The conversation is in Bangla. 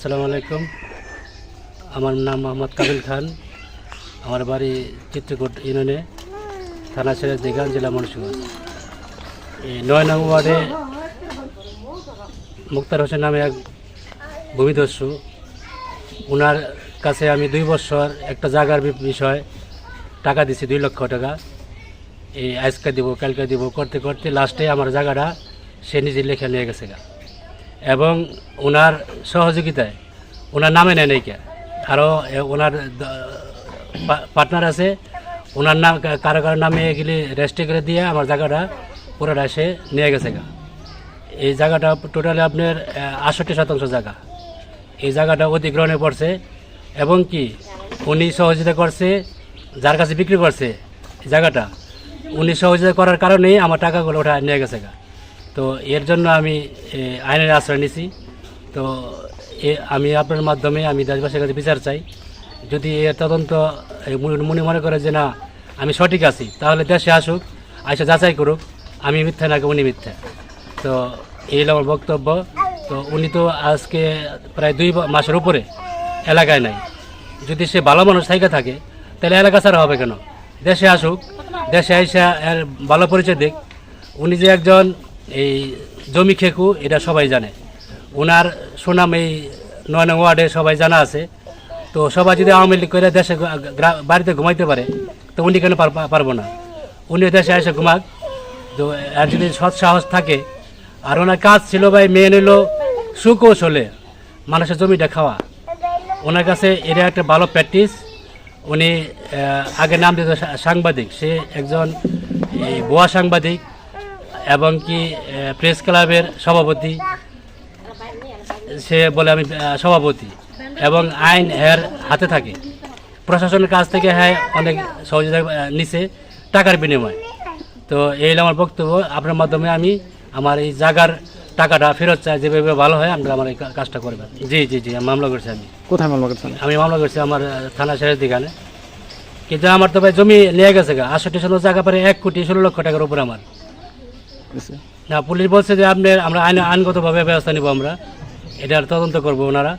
আসসালামু আলাইকুম। আমার নাম মোহাম্মদ কাবিল খান। আমার বাড়ি চিত্রকূট ইউনিয়নে, থানা ছেড়ে দিঘান জেলা মুন্সিগঞ্জ। এই নয় নং ওয়ার্ডে মুক্তার হোসেন নামে এক ভূমিদস্যু। ওনার কাছে আমি দুই বছর একটা জায়গার বিষয় টাকা দিছি, দুই লক্ষ টাকা। এই আজকে দিব, কালকে দিব, করতে করতে লাস্টে আমার জায়গাটা সে নিজে লেখা নিয়ে গেছে গা। এবং ওনার সহযোগিতায়, ওনার নামে নেয় নাইকা আরও ওনার পার্টনার আছে, ওনার নাম কারও কারও নামে এগুলি রেজিস্ট্রি করে দিয়ে আমার জায়গাটা পুরোটা সে নিয়ে গেছে গা। এই জায়গাটা টোটালি আপনার আটষট্টি শতাংশ জায়গা। এই জায়গাটা অধিগ্রহণে পড়ছে এবং কি উনি সহযোগিতা করছে, যার কাছে বিক্রি করছে জায়গাটা। উনি সহযোগিতা করার কারণেই আমার টাকাগুলো ওটা নিয়ে গেছে গা। তো এর জন্য আমি আইনের আশ্রয় নিছি। তো আমি আপনার মাধ্যমে আমি দেশবাসীর কাছে বিচার চাই। যদি এর তদন্ত মনে- মনে করে যে না, আমি সঠিক আছি, তাহলে দেশে আসুক, আইসা যাচাই করুক, আমি মিথ্যা নাকি উনি মিথ্যা। তো এই আমার বক্তব্য। তো উনি তো আজকে প্রায় দুই মাসের উপরে এলাকায় নাই। যদি সে ভালো মানুষ থাইকে থাকে, তাহলে এলাকা ছাড়া হবে কেন? দেশে আসুক, দেশে আইসা এর ভালো পরিচয় দিক। উনি যে একজন এই জমি খেকু, এটা সবাই জানে। ওনার সুনাম এই নয় নং ওয়ার্ডে সবাই জানা আছে। তো সবাই যদি আওয়ামী লীগ করে দেশে বাড়িতে ঘুমাইতে পারে, তো উনি কেন পার- পারব না? উনি দেশে এসে ঘুমাক। তো আর যদি সৎ সাহস থাকে, আর ওনার কাজ ছিল ভাই মেয়ে নিল সুকৌশলে মানুষের জমিটা খাওয়া। ওনার কাছে এটা একটা ভালো প্র্যাকটিস উনি আগে নাম দিত সাংবাদিক। সে একজন ভুয়া সাংবাদিক। এবং কি প্রেস ক্লাবের সভাপতি সে বলে আমি সভাপতি এবং আইন এর হাতে থাকে। প্রশাসনের কাছ থেকে হ্যাঁ অনেক সহযোগিতা নিছে টাকার বিনিময়। তো এই আমার বক্তব্য। আপনার মাধ্যমে আমি আমার এই জায়গার টাকাটা ফেরত চাই যেভাবে ভালো হয় আমরা আমার এই কাজটা করবেন। জি জি জি মামলা করছি আমি। কোথায় মামলা করছেন? আমি মামলা করছি আমার থানা শেষের দিকানে কিন্তু আমার তো ভাই জমি নিয়ে গেছে গা। আটষট্টি শতাংশ জায়গা পরে এক কোটি ষোলো লক্ষ টাকার উপরে আমার। না, পুলিশ বলছে যে আপনার আমরা আইন আইনগতভাবে ব্যবস্থা নিব আমরা। এটার তদন্ত করব ওনারা।